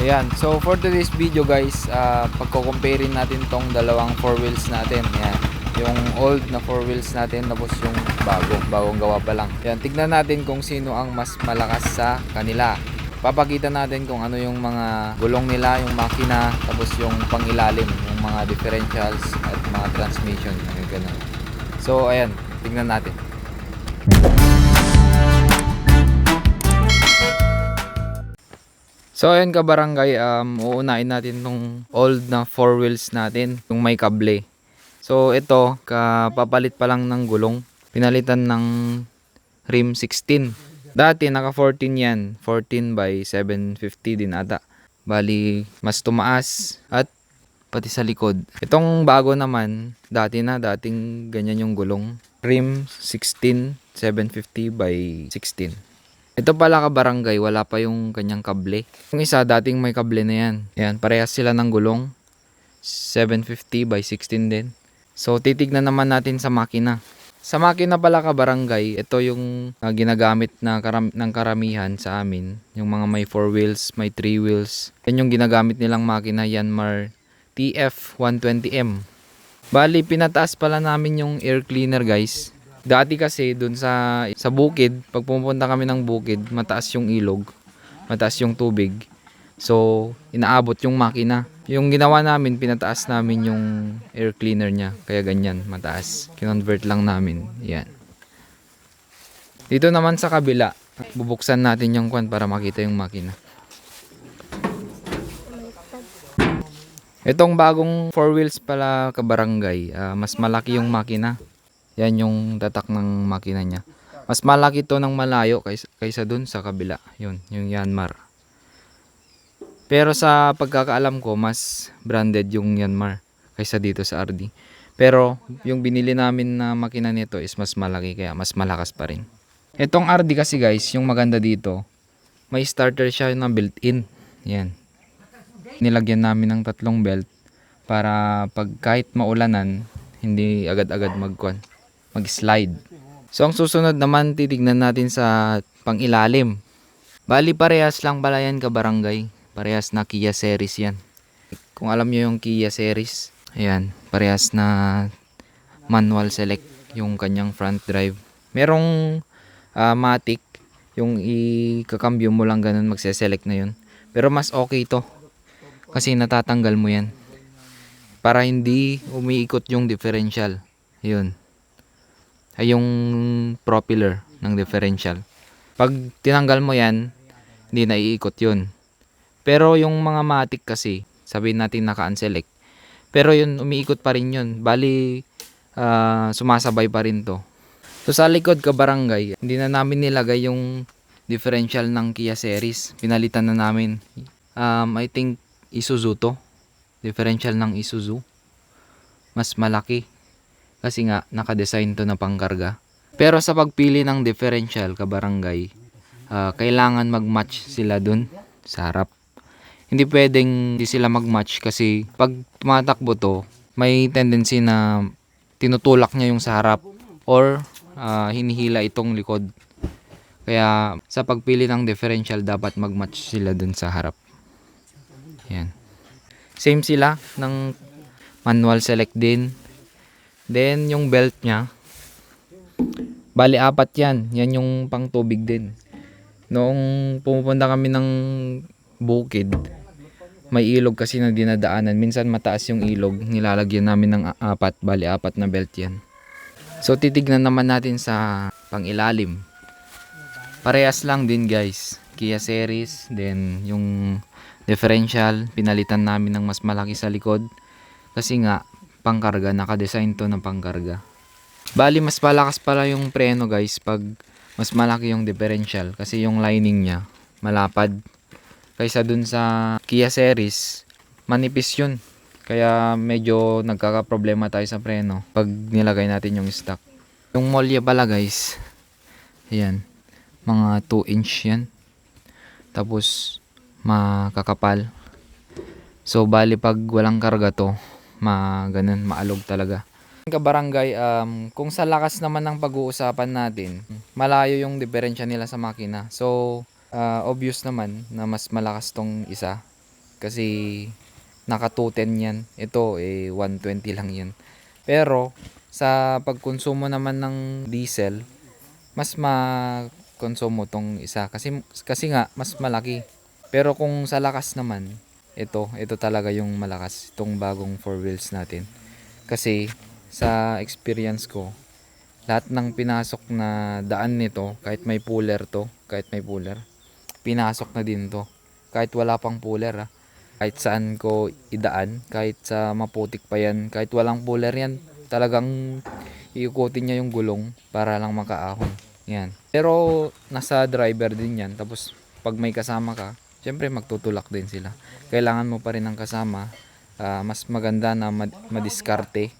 Ayan. So for today's video guys, uh, pagko-comparein natin tong dalawang four wheels natin. Ayan. Yung old na four wheels natin tapos yung bago, bagong gawa pa lang. Ayan, tignan natin kung sino ang mas malakas sa kanila. Papakita natin kung ano yung mga gulong nila, yung makina, tapos yung pangilalim, yung mga differentials at mga transmission, yung ganun. So ayan, tignan natin. So ayun ka barangay, um, uunahin natin tong old na four wheels natin, yung may kable. So ito, kapapalit pa lang ng gulong, pinalitan ng rim 16. Dati naka 14 yan, 14 by 750 din ata. Bali, mas tumaas at pati sa likod. Itong bago naman, dati na, dating ganyan yung gulong. Rim 16, 750 by 16. Ito pala ka barangay, wala pa yung kanyang kable. Yung isa dating may kable na yan. Yan, parehas sila ng gulong. 750 by 16 din. So titignan naman natin sa makina. Sa makina pala ka barangay, ito yung ah, ginagamit na karam- ng karamihan sa amin. Yung mga may 4 wheels, may 3 wheels. Yan yung ginagamit nilang makina Yanmar TF120M. Bali, pinataas pala namin yung air cleaner guys. Dati kasi dun sa sa bukid, pag pumunta kami ng bukid, mataas yung ilog, mataas yung tubig. So, inaabot yung makina. Yung ginawa namin, pinataas namin yung air cleaner niya. Kaya ganyan, mataas. Kinonvert lang namin. Yan. Dito naman sa kabila, bubuksan natin yung kwan para makita yung makina. Itong bagong four wheels pala kabarangay, ah, mas malaki yung makina. Yan yung tatak ng makina niya. Mas malaki to ng malayo kaysa, kaysa dun sa kabila. Yun, yung Yanmar. Pero sa pagkakaalam ko, mas branded yung Yanmar kaysa dito sa RD. Pero yung binili namin na makina nito is mas malaki kaya mas malakas pa rin. Itong RD kasi guys, yung maganda dito, may starter siya na built-in. Yan. Nilagyan namin ng tatlong belt para pag kahit maulanan, hindi agad-agad magkuan, mag-slide. So ang susunod naman titignan natin sa pangilalim. Bali parehas lang pala yan ka barangay. Parehas na Kia series yan. Kung alam nyo yung Kia series, ayan, parehas na manual select yung kanyang front drive. Merong ah, matic, yung ikakambyo mo lang ganun magse-select na yun. Pero mas okay to. Kasi natatanggal mo yan. Para hindi umiikot yung differential. Yun. Ay yung propeller ng differential. Pag tinanggal mo yan, hindi na iikot yun. Pero yung mga matic kasi, sabihin natin naka-unselect. Pero yun, umiikot pa rin yun. Bali, ah, sumasabay pa rin to. So sa likod ka barangay, hindi na namin nilagay yung differential ng Kia series. Pinalitan na namin. Um, I think Isuzu to. Differential ng Isuzu. Mas malaki. Kasi nga, nakadesign to na pangkarga. Pero sa pagpili ng differential ka barangay, ah, kailangan mag-match sila dun sa harap. Hindi pwedeng hindi sila mag-match kasi pag tumatakbo to, may tendency na tinutulak niya yung sa harap or ah, hinihila itong likod. Kaya sa pagpili ng differential dapat mag-match sila dun sa harap. Yan. Same sila ng manual select din. Then yung belt niya bali apat yan. Yan yung pang tubig din. Noong pumupunta kami ng bukid, may ilog kasi na dinadaanan. Minsan mataas yung ilog, nilalagyan namin ng apat, bali apat na belt yan. So titignan naman natin sa pangilalim. Parehas lang din guys. Kia series, then yung differential, pinalitan namin ng mas malaki sa likod. Kasi nga, pangkarga, nakadesign to ng pangkarga. Bali, mas malakas pala yung preno guys pag mas malaki yung differential. Kasi yung lining niya, malapad. Kaysa dun sa Kia series, manipis yun. Kaya medyo nagkakaproblema tayo sa preno pag nilagay natin yung stock. Yung molya pala guys, ayan, mga 2 inch yan. Tapos, makakapal. So, bali pag walang karga to, ma ganun, maalog talaga. Kabarangay, um, kung sa lakas naman ng pag-uusapan natin, malayo yung diferensya nila sa makina. So, ah, obvious naman na mas malakas tong isa kasi naka 210 yan. Ito eh 120 lang yan. Pero sa pagkonsumo naman ng diesel, mas ma-konsumo tong isa kasi kasi nga mas malaki. Pero kung sa lakas naman, ito, ito talaga yung malakas, itong bagong four wheels natin. Kasi sa experience ko, lahat ng pinasok na daan nito, kahit may puller to, kahit may puller, pinasok na din to. Kahit wala pang puller ah. Kahit saan ko idaan, kahit sa maputik pa yan, kahit walang puller yan, talagang iikutin niya yung gulong para lang makaahon. Yan. Pero nasa driver din yan. Tapos pag may kasama ka, syempre magtutulak din sila. Kailangan mo pa rin ng kasama. Ah, mas maganda na mad- madiskarte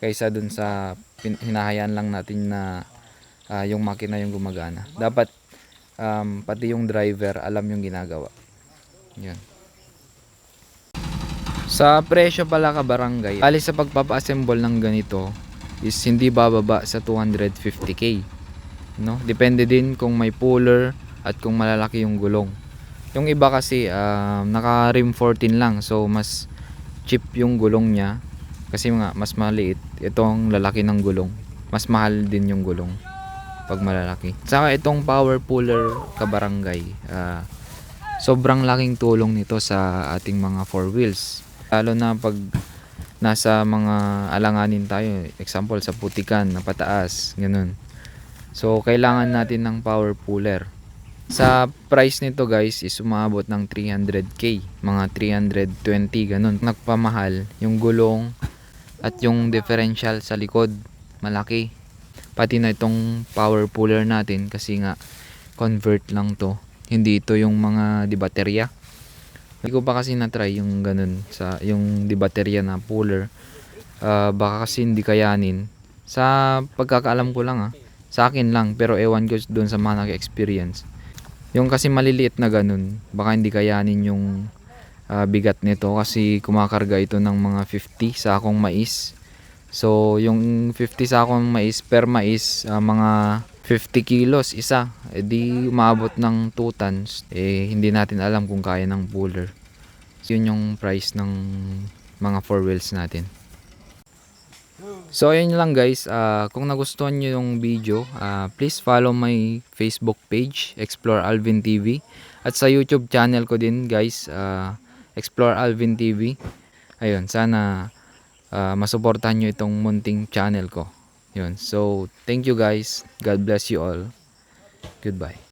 kaysa dun sa hinahayaan lang natin na ah, yung makina yung gumagana. Dapat um, pati yung driver alam yung ginagawa. Yan. Sa presyo pala ka barangay, alis sa pagpapa-assemble ng ganito is hindi bababa sa 250k. No? Depende din kung may puller at kung malalaki yung gulong. Yung iba kasi um, naka rim 14 lang so mas cheap yung gulong niya. Kasi nga mas maliit. Itong lalaki ng gulong. Mas mahal din yung gulong pag malalaki. Saka itong power puller kabarangay ah, sobrang laking tulong nito sa ating mga four wheels. Lalo na pag nasa mga alanganin tayo example sa putikan na pataas ganun. So kailangan natin ng power puller sa price nito guys is umabot ng 300k, mga 320 ganun. Nagpamahal yung gulong at yung differential sa likod, malaki. Pati na itong power puller natin kasi nga convert lang to. Hindi ito yung mga di baterya. Hindi ko pa kasi na-try yung ganun sa yung di na puller. Ah, baka kasi hindi kayanin. Sa pagkakaalam ko lang ah, sa akin lang pero ewan ko doon sa mga nag-experience. Yung kasi maliliit na ganun, baka hindi kayanin yung ah, bigat nito kasi kumakarga ito ng mga 50 sa akong mais. So, yung 50 sa akong mais per mais, ah, mga 50 kilos isa. Eh di umabot ng 2 tons. Eh, hindi natin alam kung kaya ng puller. So, yun yung price ng mga four wheels natin. So ayun lang guys, Ah, kung nagustuhan nyo yung video, ah, please follow my Facebook page, Explore Alvin TV. At sa YouTube channel ko din guys, ah, Explore Alvin TV. Ayun, sana ah, masuportahan nyo itong munting channel ko. Yun, so thank you guys. God bless you all. Goodbye.